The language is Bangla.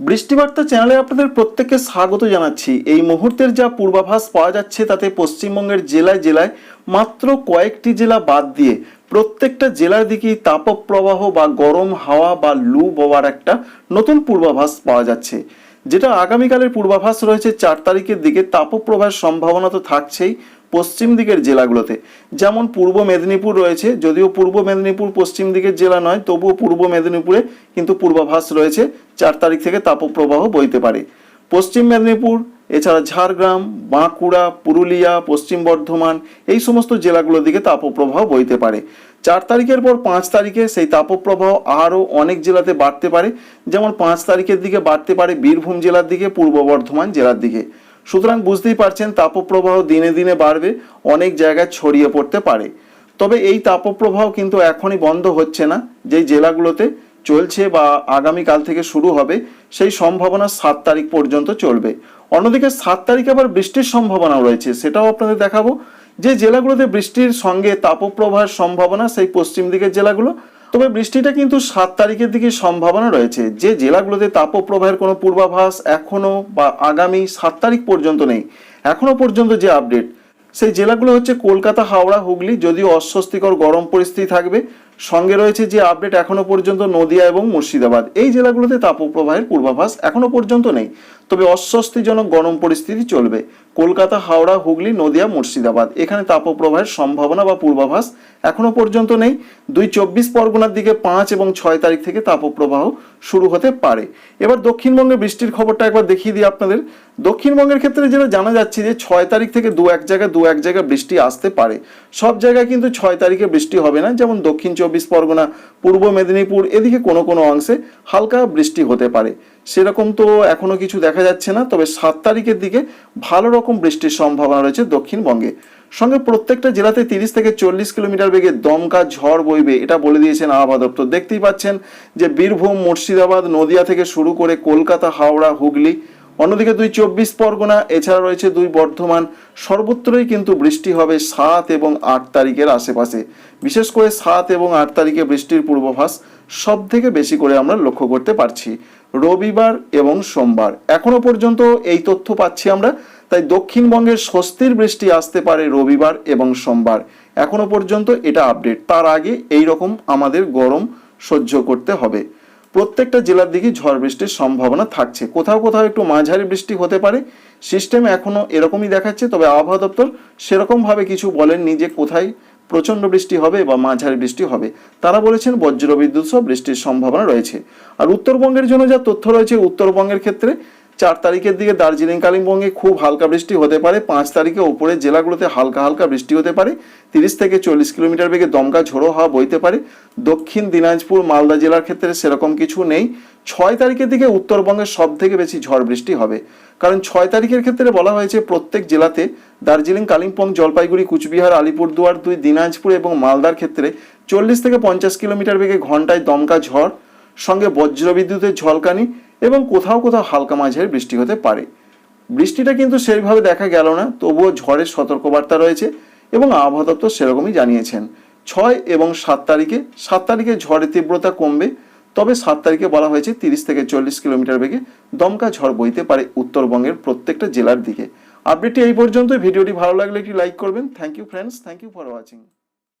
বৃষ্টিবার্তা চ্যানেলে আপনাদের প্রত্যেককে স্বাগত জানাচ্ছি। এই মুহূর্তের যা পূর্বাভাস পাওয়া যাচ্ছে তাতে পশ্চিমবঙ্গের জেলায় জেলায় মাত্র কয়েকটি জেলা বাদ দিয়ে প্রত্যেকটা জেলার দিকেই তাপপ্রবাহ বা গরম হাওয়া বা লু বওয়ার একটা নতুন পূর্বাভাস পাওয়া যাচ্ছে। যেটা আগামীকালের পূর্বাভাস রয়েছে, চার তারিখের দিকে তাপপ্রবাহের সম্ভাবনা তো থাকছেই পশ্চিম দিকের জেলাগুলোতে। যেমন পূর্ব মেদিনীপুর রয়েছে, যদিও পূর্ব মেদিনীপুর পশ্চিম দিকের জেলা নয়, তবুও পূর্ব মেদিনীপুরে কিন্তু পূর্বাভাস রয়েছে। চার তারিখ থেকে তাপপ্রবাহ বইতে পারে। পশ্চিম মেদিনীপুর, এছাড়া ঝাড়গ্রাম, বাঁকুড়া, পুরুলিয়া, পশ্চিম বর্ধমান, এই সমস্ত জেলাগুলোর দিকে তাপপ্রবাহ বইতে পারে। চার তারিখের পর পাঁচ তারিখে সেই তাপপ্রবাহ আরও অনেক জেলাতে বাড়তে পারে। যেমন পাঁচ তারিখের দিকে বাড়তে পারে বীরভূম জেলার দিকে, পূর্ব বর্ধমান জেলার দিকে। সুতরাং বুঝতেই পারছেন, তাপপ্রবাহ দিনে দিনে বাড়বে, অনেক জায়গায় ছড়িয়ে পড়তে পারে। তবে এই তাপপ্রবাহ কিন্তু এখনই বন্ধ হচ্ছে না। যেই জেলাগুলোতে চলছে বা আগামীকাল থেকে শুরু হবে, সেই সম্ভাবনা সাত তারিখ পর্যন্ত চলবে। অন্যদিকে সাত তারিখ আবার বৃষ্টির সম্ভাবনাও রয়েছে, সেটাও আপনাদের দেখাবো। যে জেলাগুলোতে বৃষ্টির সঙ্গে তাপপ্রবাহের সম্ভাবনা, সেই পশ্চিম দিকের জেলাগুলো, তবে বৃষ্টিটা কিন্তু সাত তারিখের দিকে সম্ভাবনা রয়েছে। যে জেলাগুলোতে তাপপ্রবাহের কোনো পূর্বাভাস এখনও বা আগামী সাত তারিখ পর্যন্ত নেই, এখনও পর্যন্ত যে আপডেট, সেই জেলাগুলো হচ্ছে কলকাতা, হাওড়া, হুগলি, যদিও অস্বস্তিকর গরম পরিস্থিতি থাকবে সঙ্গে রয়েছে যে আপডেট এখনও পর্যন্ত নদিয়া এবং মুর্শিদাবাদ। এই জেলাগুলোতে তাপপ্রবাহের পূর্বাভাস এখনও পর্যন্ত নেই। তবে অস্বস্তিজনক গরম পরিস্থিতি চলবে। কলকাতা, হাওড়া, হুগলি, নদিয়া, মুর্শিদাবাদ। এখানে তাপপ্রবাহের সম্ভাবনা বা পূর্বাভাস এখনও পর্যন্ত নেই। দুই চব্বিশ পরগনার দিকে পাঁচ এবং ছয় তারিখ থেকে তাপপ্রবাহ শুরু হতে পারে। এবার দক্ষিণবঙ্গে বৃষ্টির খবরটা একবার দেখিয়ে দিই আপনাদের। দক্ষিণবঙ্গের ক্ষেত্রে যেটা জানা যাচ্ছে যে ছয় তারিখ থেকে দু এক জায়গায় দু এক জায়গায় বৃষ্টি আসতে পারে। সব জায়গায় কিন্তু ছয় তারিখে বৃষ্টি হবে না। যেমন দক্ষিণ চব্বিশ পরগনা, পূর্ব মেদিনীপুর, এদিকে কোনো কোনো অংশে হালকা বৃষ্টি হতে পারে। সেরকম তো এখনও কিছু দেখা যাচ্ছে না, তবে সাত তারিখের দিকে ভালো রকম বৃষ্টির সম্ভাবনা রয়েছে দক্ষিণবঙ্গে। সঙ্গে প্রত্যেকটা জেলাতে তিরিশ থেকে চল্লিশ কিলোমিটার বেগে দমকা ঝড় বইবে, এটা বলে দিয়েছেন আবহাওয়া দপ্তর। দেখতেই পাচ্ছেন যে বীরভূম, মুর্শিদাবাদ, নদিয়া থেকে শুরু করে কলকাতা, হাওড়া, হুগলি অন্যদিকে দুই চব্বিশ পরগনা, এছাড়া রয়েছে দুই বর্ধমান। সর্বত্রই কিন্তু বৃষ্টি হবে সাত এবং আট তারিখের আশেপাশে। বিশেষ করে সাত এবং আট তারিখে বৃষ্টির পূর্বাভাস সব থেকে বেশি করে আমরা লক্ষ্য করতে পারছি রবিবার এবং সোমবার। এখনও পর্যন্ত এই তথ্য পাচ্ছি আমরা, তাই দক্ষিণবঙ্গের স্বস্তির বৃষ্টি আসতে পারে রবিবার এবং সোমবার। এখনও পর্যন্ত এটা আপডেট। তার আগে এই রকম আমাদের গরম সহ্য করতে হবে। প্রত্যেকটা জেলার দিকে ঝড় বৃষ্টির সম্ভাবনা থাকছে। কোথাও কোথাও একটু মাঝারি বৃষ্টি হতে পারে। সিস্টেম এখনও এরকমই দেখাচ্ছে, তবে আবহাওয়া দপ্তর সেরকমভাবে কিছু বলেননি যে কোথায় প্রচণ্ড বৃষ্টি হবে বা মাঝারি বৃষ্টি হবে। তারা বলেছেন বজ্রবিদ্যুৎ সহ বৃষ্টির সম্ভাবনা রয়েছে। আর উত্তরবঙ্গের জন্য যা তথ্য রয়েছে, উত্তরবঙ্গের ক্ষেত্রে চার তারিখের দিকে দার্জিলিং কালিম্পংয়ে খুব হালকা বৃষ্টি হতে পারে। পাঁচ তারিখে ওপরের জেলাগুলোতে হালকা হালকা বৃষ্টি হতে পারে। তিরিশ থেকে চল্লিশ কিলোমিটার বেগে দমকা ঝোড়ো হাওয়া বইতে পারে। দক্ষিণ দিনাজপুর, মালদা জেলার ক্ষেত্রে সেরকম কিছু নেই। ছয় তারিখের দিকে উত্তরবঙ্গের সব থেকে বেশি ঝড় বৃষ্টি হবে। কারণ ছয় তারিখের ক্ষেত্রে বলা হয়েছে, প্রত্যেক জেলাতে দার্জিলিং কালিম্পং জলপাইগুড়ি, কুচবিহার, আলিপুরদুয়ার, দুই দিনাজপুর এবং মালদার ক্ষেত্রে চল্লিশ থেকে পঞ্চাশ কিলোমিটার বেগে ঘন্টায় দমকা ঝড়। সঙ্গে বজ্রবিদ্যুতের ঝলকানি। এবং কোথাও কোথাও হালকা মাঝারি বৃষ্টি হতে পারে। বৃষ্টিটা কিন্তু সেইভাবে দেখা গেল না, তবুও ঝড়ের সতর্কবার্তা রয়েছে এবং আবহাওয়া দপ্তর সেরকমই জানিয়েছেন। ছয় এবং সাত তারিখে সাত তারিখে ঝড়ের তীব্রতা কমবে, তবে সাত তারিখে বলা হয়েছে তিরিশ থেকে চল্লিশ কিলোমিটার বেগে দমকা ঝড় বইতে পারে উত্তরবঙ্গের প্রত্যেকটা জেলার দিকে। আপডেটটি এই পর্যন্ত ভিডিওটি ভালো লাগলে একটি লাইক করবেন। Thank you friends thank you for watching